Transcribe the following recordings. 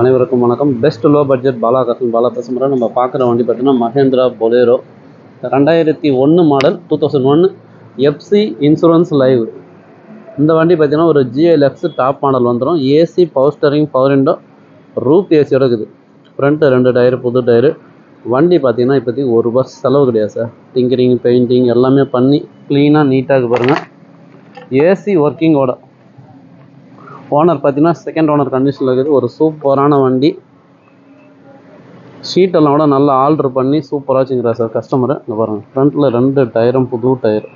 அனைவருக்கும் வணக்கம். Best low budget Bala கசன் பாலா பேசுகிற நம்ம பார்க்குற வண்டி பார்த்தீங்கன்னா மஹேந்திரா பொலேரோ ரெண்டாயிரத்தி ஒன்று மாடல் டூ தௌசண்ட் ஒன்று எஃப்சி இன்சூரன்ஸ் லைவ் இந்த வண்டி பார்த்தீங்கன்னா ஒரு ஜிஎல்எஃப்ஸ் டாப் மாடல் வந்துடும் AC power steering power window roof ஏசியோட இருக்குது. ஃப்ரண்ட்டு ரெண்டு டயரு புது டயரு வண்டி பார்த்தீங்கன்னா இப்போதைக்கு ஒரு ரூபா செலவு கிடையாது சார். டிங்கரிங் பெயிண்டிங் எல்லாமே பண்ணி க்ளீனாக நீட்டாக பாருங்கள் ஏசி ஒர்க்கிங்கோட ஓனர் பார்த்தீங்கன்னா செகண்ட் ஓனர் கண்டிஷனில் இருக்குது. ஒரு சூப்பரான வண்டி. ஷீட்டெல்லாம் கூட நல்லா ஆல்ட்ரு பண்ணி சூப்பராக வச்சுங்கிறார் சார் கஸ்டமரு இந்த பாருங்கள் ஃப்ரண்ட்டில் ரெண்டு டயரும் புது டயர்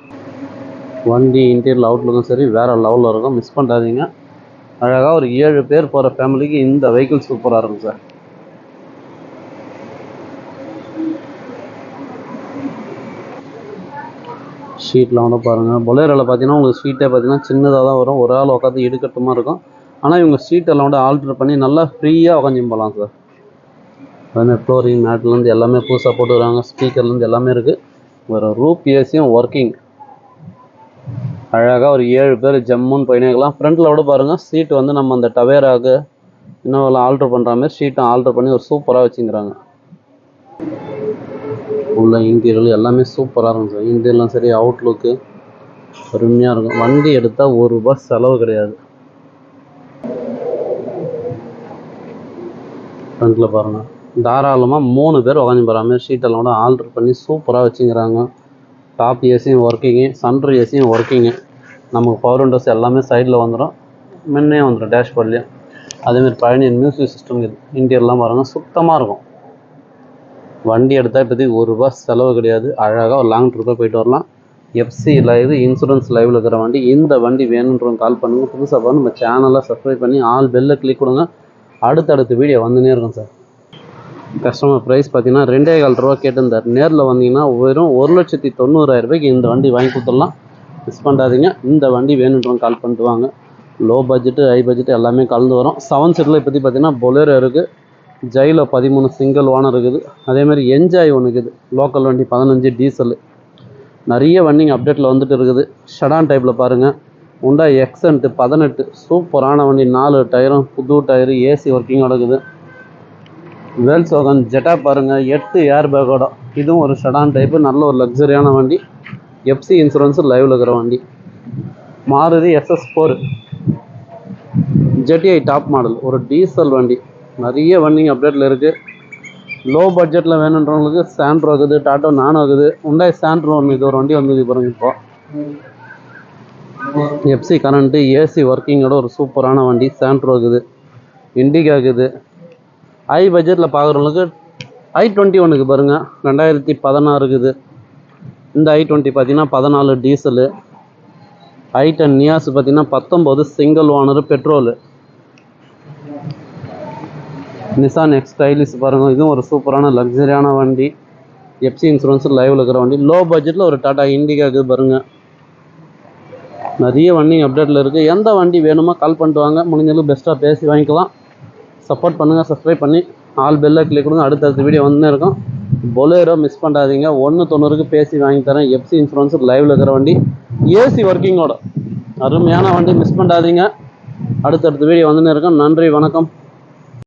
வண்டி இன்டீரியல் அவுட்லுக்கும் சரி வேறு லெவலில் இருக்கும். மிஸ் பண்ணாதீங்க. அழகாக ஒரு ஏழு பேர் போகிற ஃபேமிலிக்கு இந்த வெஹிக்கிள் சூப்பராக இருக்கும் சார் ஷீட்லாம் கூட பாருங்கள் பொலேரோவில் பார்த்தீங்கன்னா உங்களுக்கு ஷீட்டே பார்த்தீங்கன்னா சின்னதாக தான் வரும். ஒரு ஆள் உட்காந்து எடுக்கட்டுமா இருக்கும். ஆனால் இவங்க சீட் எல்லாம் கூட ஆல்ட்ரு பண்ணி நல்லா ஃப்ரீயாக உட்காந்து போகலாம் சார் அதுமாதிரி ஃப்ளோரிங் மேட்லேருந்து எல்லாமே புதுசாக போட்டுக்கிறாங்க ஸ்பீக்கர்லேருந்து எல்லாமே இருக்குது ஒரு ரூப் ஏசியும் ஒர்க்கிங் அழகாக ஒரு ஏழு பேர் ஜம்முன்னு போயினேக்கலாம் ஃப்ரண்ட்டில் கூட பாருங்கள் சீட் வந்து நம்ம அந்த டவேராக்கு இன்னும் ஆல்ட்ரு பண்ணுற மாதிரி ஷீட்டை ஆல்ட்ரு பண்ணி ஒரு சூப்பராக வச்சுக்கிறாங்க உள்ள இன்டீரியல் எல்லாமே சூப்பராக இருக்கும் சார் இன்டீரியலும் சரி அவுட்லுக்கு பெருமையாக இருக்கும். வண்டி எடுத்தால் ஒரு ரூபா செலவு கிடையாது. ஃப்ரண்ட்டில் பாருங்கள் தாராளமாக மூணு பேர் உக்காந்து போகிற மாதிரி ஷீட்டெல்லாம் கூட ஆல்ட்ரு பண்ணி சூப்பராக வச்சுக்கிறாங்க. டாப் ஏசியும் ஒர்க்கிங்கு சன்ட்ரு ஏசியும் ஒர்க்கிங்கு நமக்கு பவர் விண்டோஸ் எல்லாமே சைடில் வந்துடும் முன்னே வந்துடும் டேஷ்போர்ட்லேயும் அதேமாதிரி பழனி மியூசிக் சிஸ்டம் இது. இன்டீரியர்லாம் பாருங்கள் சுத்தமாக இருக்கும். வண்டி எடுத்தால் இப்போதைக்கு ஒரு ரூபா செலவு கிடையாது. அழகாக ஒரு லாங் ட்ரிப்பாக போயிட்டு வரலாம். எஃப்சி லைவ் இன்சூரன்ஸ் லைவில் இருக்கிற வண்டி இந்த வண்டி வேணுன்றவங்க கால் பண்ணுங்கள் புதுசாக பாருங்கள் நம்ம சேனலை சப்ஸ்கிரைப் பண்ணி ஆல் பெல்லை கிளிக் கொடுங்க. அடுத்தடுத்து வீடியோ வந்துனே இருக்கும் சார் கஸ்டமர் ப்ரைஸ் பார்த்தீங்கன்னா ரெண்டே கால் ரூபா கேட்டிருந்தார். நேரில் வந்தீங்கன்னா வெறும் ஒரு லட்சத்தி தொண்ணூறாயிரம் ரூபாய்க்கு இந்த வண்டி வாங்கி கொடுத்துடலாம். மிஸ் பண்ணாதீங்க. இந்த வண்டி வேணுன்றவங்க கால் பண்ணிட்டு வாங்க. லோ பட்ஜெட்டு ஹை பட்ஜெட் எல்லாமே கலந்து வரும். செவன் சீட்டில் இப்போதி பார்த்தீங்கன்னா பொலேரோ இருக்குது ஜெயிலோ பதிமூணு சிங்கிள் ஓனர் இருக்குது. அதேமாதிரி என்ஜாய் ஒன்று இருக்குது. லோக்கல் வண்டி பதினஞ்சு டீசல் நிறைய வண்டிங்க அப்டேட்டில் வந்துட்டு இருக்குது. ஷடான் டைப்பில் பாருங்கள் உண்டா எக்ஸன்ட்டு பதினெட்டு சூப்பரான வண்டி நாலு டயரும் புது டயரு ஏசி ஒர்க்கிங்கோட இருக்குது வேல்ஸ் ஜெட்டா பாருங்கள் எட்டு ஏர் பேக்கோட இதுவும் ஒரு ஷடான் டைப்பு நல்ல ஒரு லக்ஸரியான வண்டி. எஃப்சி இன்சூரன்ஸு லைவில் இருக்கிற வண்டி. Maruti S S four ஜெட்டிஐ top model ஒரு டீசல் வண்டி. நிறைய வண்டிங்க அப்டேட்டில் இருக்குது லோ பட்ஜெட்டில் வேணுன்றவங்களுக்கு சாண்ட்ரோ இருக்குது டாட்டோ நானோ இருக்குது உண்டாய் சாண்ட்ரோ ஒன்று இது ஒரு வண்டி வந்துருக்கு பாருங்க இப்போது எஃப்சி கரண்ட்டு ஏசி ஒர்க்கிங்கோட ஒரு சூப்பரான வண்டி சாண்ட்ரோ இருக்குது இண்டிகா இருக்குது. ஹை பட்ஜெட்டில் பார்க்குறவங்களுக்கு ஐ டுவெண்ட்டி ஒன்றுக்கு பாருங்கள் ரெண்டாயிரத்தி பதினாறு இருக்குது. இந்த ஐ டுவெண்ட்டி பார்த்தீங்கன்னா பதினாலு டீசலு ஐ டென் நியாஸ் பார்த்தீங்கன்னா பத்தொம்போது single owner petrol Nissan X stylish பாருங்கள் இதுவும் ஒரு சூப்பரான லக்ஸரியான வண்டி. எஃப்சி இன்சூரன்ஸ் லைவில் இருக்கிற வண்டி. லோ பட்ஜெட்டில் ஒரு டாடா இண்டிகா இருக்குது பாருங்கள் நிறைய வண்டிங்க அப்டேட்டில் இருக்குது எந்த வண்டி வேணுமோ கால் பண்ணிட்டு வாங்க. முடிஞ்சளவுக்கு பெஸ்ட்டாக பேசி வாங்கிக்கலாம். சப்போர்ட் பண்ணுங்கள் சப்ஸ்கிரைப் பண்ணி ஆல் பெல்லை கிளிக் கொடுங்க. அடுத்தடுத்த வீடியோ வந்து இருக்கும். பொலேரோ மிஸ் பண்ணாதீங்க. ஒன்று தொண்ணூறுக்கு பேசி வாங்கி தரேன். எஃப்சி இன்சூரன்ஸ் லைவில் இருக்கிற வண்டி. ஏசி ஒர்க்கிங்கோட அருமையான வண்டி மிஸ் பண்ணாதீங்க. அடுத்தடுத்த வீடியோ வந்துன்னு இருக்கும். நன்றி வணக்கம்.